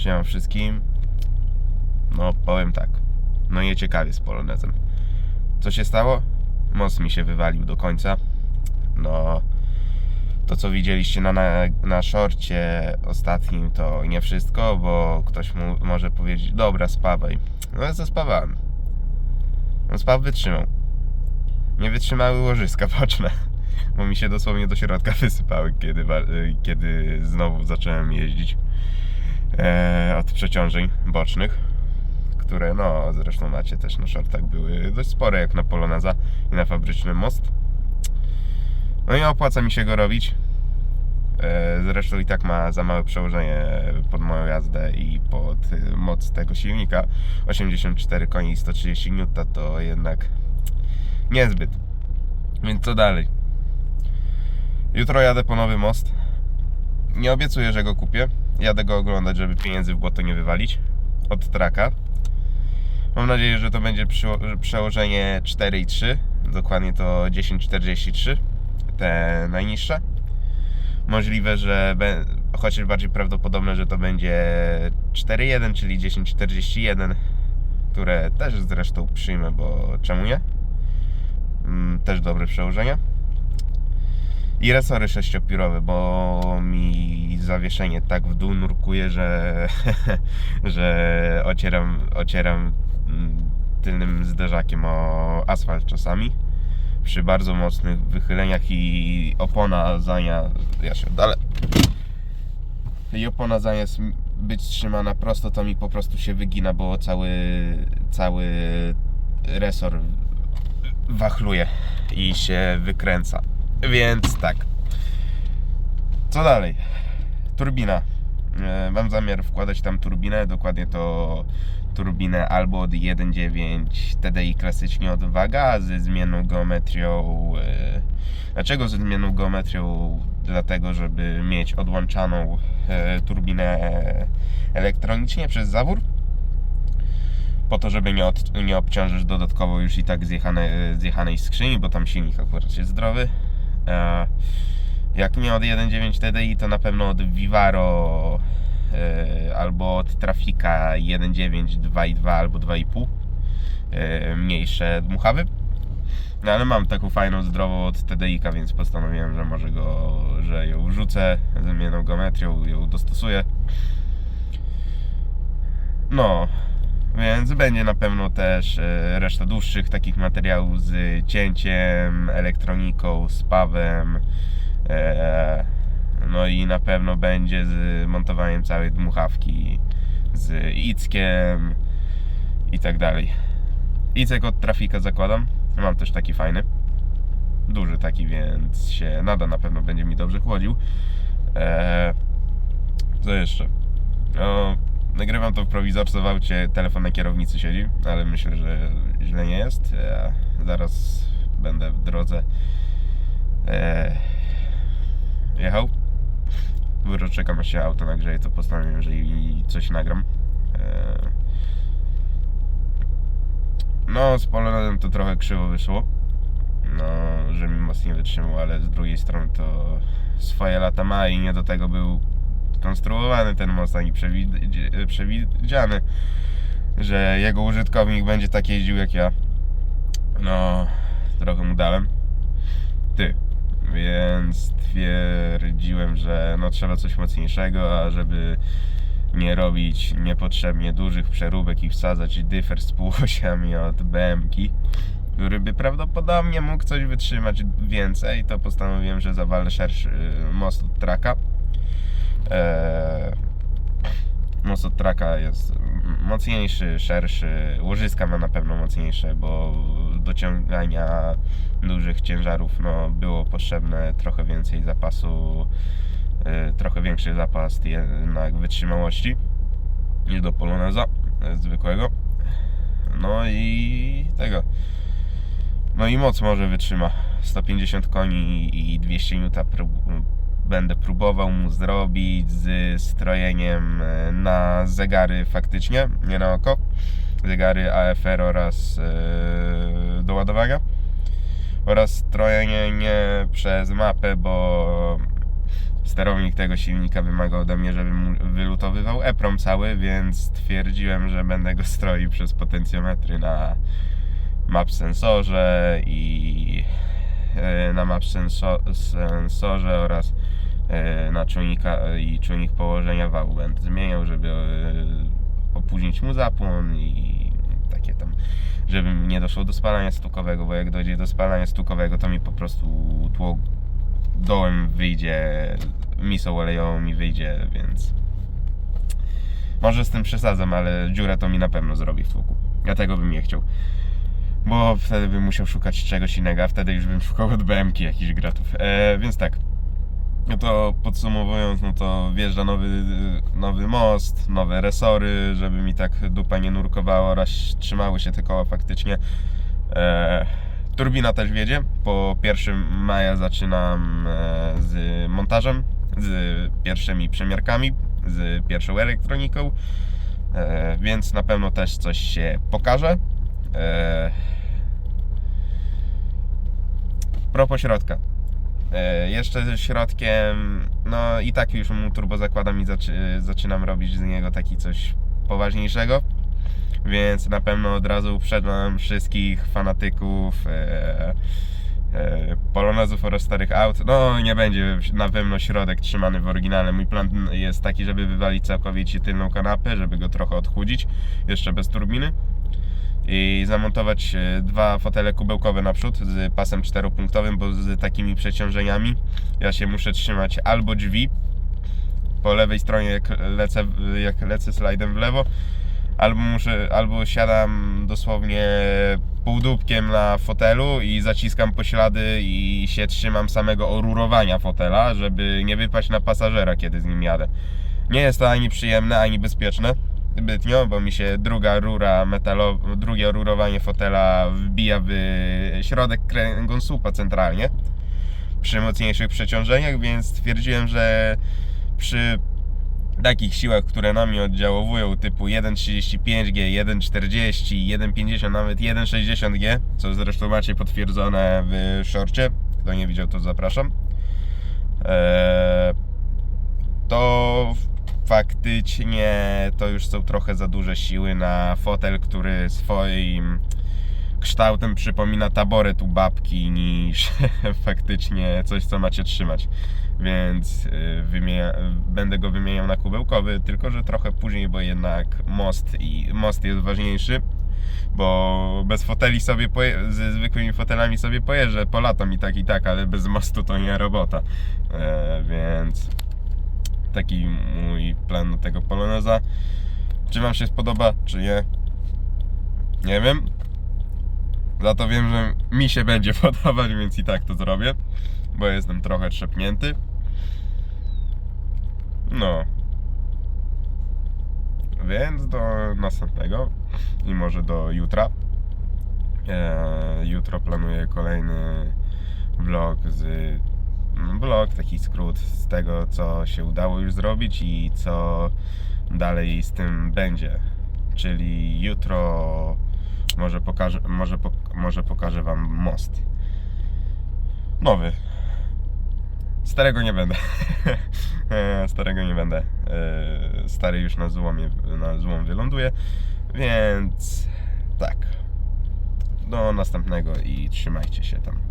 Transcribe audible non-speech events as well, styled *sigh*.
Siema wszystkim. No, powiem tak. No nie ciekawie z Polonezem. Co się stało? Most mi się wywalił do końca. No, to co widzieliście na, na, na szorcie ostatnim to nie wszystko, bo ktoś mu może powiedzieć, dobra, spawaj. No ja zaspawałem. No spaw wytrzymał. Nie wytrzymały łożyska *laughs* boczne, bo mi się dosłownie do środka *laughs* wysypały, kiedy, kiedy znowu zacząłem jeździć od przeciążeń bocznych, które no zresztą macie też na shortach były dość spore jak na Poloneza i na fabryczny most. No i opłaca mi się go robić. E, Zresztą i tak ma za małe przełożenie pod moją jazdę i pod y, moc tego silnika. 84 koni i 130 N to jednak niezbyt. Więc co dalej? Jutro jadę po nowy most. Nie obiecuję, że go kupię. Jadę go oglądać, żeby pieniędzy w błoto nie wywalić. Od traka. Mam nadzieję, że to będzie przełożenie 4,3. Dokładnie to 10,43. Te najniższe. Możliwe, że chociaż bardziej prawdopodobne, że to będzie 4,1, czyli 10,41, które też zresztą przyjmę, bo czemu nie? Mm, Też dobre przełożenie. I resory sześciopiórowe, bo mi zawieszenie tak w dół nurkuje, że, *laughs* że ocieram, ocieram mm, tylnym zderzakiem o asfalt czasami. Przy bardzo mocnych wychyleniach i opona zania, ja się dalej. I opona zamiast być trzymana prosto, to mi po prostu się wygina, bo cały, cały resor wachluje i się wykręca. Więc tak. Co dalej? Turbina. E, Mam zamiar wkładać tam turbinę, dokładnie to turbinę albo od 1.9 TDI klasycznie od Waga ze zmienną geometrią. e, Dlaczego ze zmienną geometrią? Dlatego, żeby mieć odłączaną e, turbinę elektronicznie przez zawór po to, żeby nie, od, nie obciążyć dodatkowo już i tak zjechane, zjechanej skrzyni, bo tam silnik akurat jest zdrowy. Jak nie od 1.9 TDI, to na pewno od Vivaro e, albo od Trafika 1.9, 2.2 albo 2.5 e, mniejsze dmuchawy. No ale mam taką fajną, zdrową od TDI-ka, więc postanowiłem, że może go, że ją wrzucę ze zmienną geometrią, ją dostosuję. No, więc będzie na pewno też e, reszta dłuższych takich materiałów z cięciem, elektroniką, z pawem. e, No i na pewno będzie z montowaniem całej dmuchawki, z ickiem i tak dalej. Icek od trafika zakładam. Mam też taki fajny. Duży taki, więc się nada, na pewno będzie mi dobrze chłodził. E, co jeszcze? No, nagrywam to w prowizorce w aucie, telefon na kierownicy siedzi, ale myślę, że źle nie jest. E, zaraz będę w drodze e, jechał. Dużo czekam się auto nagrzeje, to postanowiłem, że i coś nagram. E, no, z Polonezem to trochę krzywo wyszło. No, że mi mocniej wytrzymał, ale z drugiej strony to swoje lata ma i nie do tego był skonstruowany ten most, ani przewid- przewidziany, że jego użytkownik będzie tak jeździł jak ja. No, trochę mu dałem. Ty. Więc stwierdziłem, że no trzeba coś mocniejszego, a żeby nie robić niepotrzebnie dużych przeróbek i wsadzać dyfer z półosiami od BM-ki, który by prawdopodobnie mógł coś wytrzymać więcej, to postanowiłem, że zawalę szerszy y, most od traka. Eee, most od traka jest mocniejszy, szerszy, łożyska ma na pewno mocniejsze, bo do ciągania dużych ciężarów no, było potrzebne trochę więcej zapasu, e, trochę większy zapas jednak wytrzymałości niż do Poloneza e, zwykłego. No i tego. No i moc może wytrzyma 150 koni i 200 N prób- będę próbował mu zrobić z strojeniem e, na zegary faktycznie, nie na oko. Zegary AFR oraz e, do ładowania. Oraz strojenie nie przez mapę, bo sterownik tego silnika wymaga ode mnie, żebym wylutowywał EPROM cały, więc stwierdziłem, że będę go stroił przez potencjometry na map sensorze i e, na map senso- sensorze oraz e, na czujnika i czujnik położenia wału będę zmieniał, żeby e, opóźnić mu zapłon i takie tam, żeby nie doszło do spalania stukowego, bo jak dojdzie do spalania stukowego, to mi po prostu tło dołem wyjdzie, misą olejową mi wyjdzie, więc może z tym przesadzam, ale dziurę to mi na pewno zrobi w tłoku. Ja tego bym nie chciał. Bo wtedy bym musiał szukać czegoś innego, a wtedy już bym szukał od BMK jakichś gratów. E, więc tak. No to podsumowując, no to wjeżdża nowy, nowy most, nowe resory, żeby mi tak dupa nie nurkowała oraz trzymały się te koła faktycznie. E, turbina też wiedzie. Po 1 maja zaczynam e, z montażem, z pierwszymi przemiarkami, z pierwszą elektroniką. E, więc na pewno też coś się pokaże. E, propos środka. E, jeszcze ze środkiem, no i tak już mu turbo zakładam i zaczy, zaczynam robić z niego taki coś poważniejszego. Więc na pewno od razu uprzedzam wszystkich fanatyków e, e, oraz starych aut. No nie będzie na pewno środek trzymany w oryginale. Mój plan jest taki, żeby wywalić całkowicie tylną kanapę, żeby go trochę odchudzić, jeszcze bez turbiny i zamontować e, dwa fotele kubełkowe naprzód z pasem czteropunktowym, bo z takimi przeciążeniami ja się muszę trzymać albo drzwi po lewej stronie jak lecę, jak lecę slajdem w lewo, albo muszę, albo siadam dosłownie półdubkiem na fotelu i zaciskam poślady i się trzymam samego orurowania fotela, żeby nie wypaść na pasażera, kiedy z nim jadę. Nie jest to ani przyjemne, ani bezpieczne zbytnio, bo mi się druga rura metalowa, drugie rurowanie fotela wbija w środek kręgosłupa centralnie przy mocniejszych przeciążeniach, więc stwierdziłem, że przy takich siłach, które na mnie oddziałowują typu 1.35G, 1.40, 1.50, nawet 1.60G, co zresztą macie potwierdzone w shorcie, kto nie widział to zapraszam eee, to faktycznie to już są trochę za duże siły na fotel, który swoim kształtem przypomina taboret u babki niż *laughs* faktycznie coś, co macie trzymać. Więc y, wymienia, będę go wymieniał na kubełkowy, tylko że trochę później, bo jednak most i most jest ważniejszy. Bo bez foteli sobie poje, ze zwykłymi fotelami sobie pojeżdżę, polatam i tak i tak, ale bez mostu to nie robota. E, więc taki mój plan tego Poloneza. Czy Wam się spodoba, czy nie? Nie wiem. Za to wiem, że mi się będzie *laughs* podobać, więc i tak to zrobię, bo jestem trochę trzepnięty. No. Więc do następnego i może do jutra. Eee, jutro planuję kolejny vlog z vlog, taki skrót z tego, co się udało już zrobić i co dalej z tym będzie. Czyli jutro może pokażę, może, może pokażę Wam most. Nowy. Starego nie będę. *laughs* Starego nie będę. E, Stary już na złomie, na złom wyląduje. Więc tak. Do następnego i trzymajcie się tam.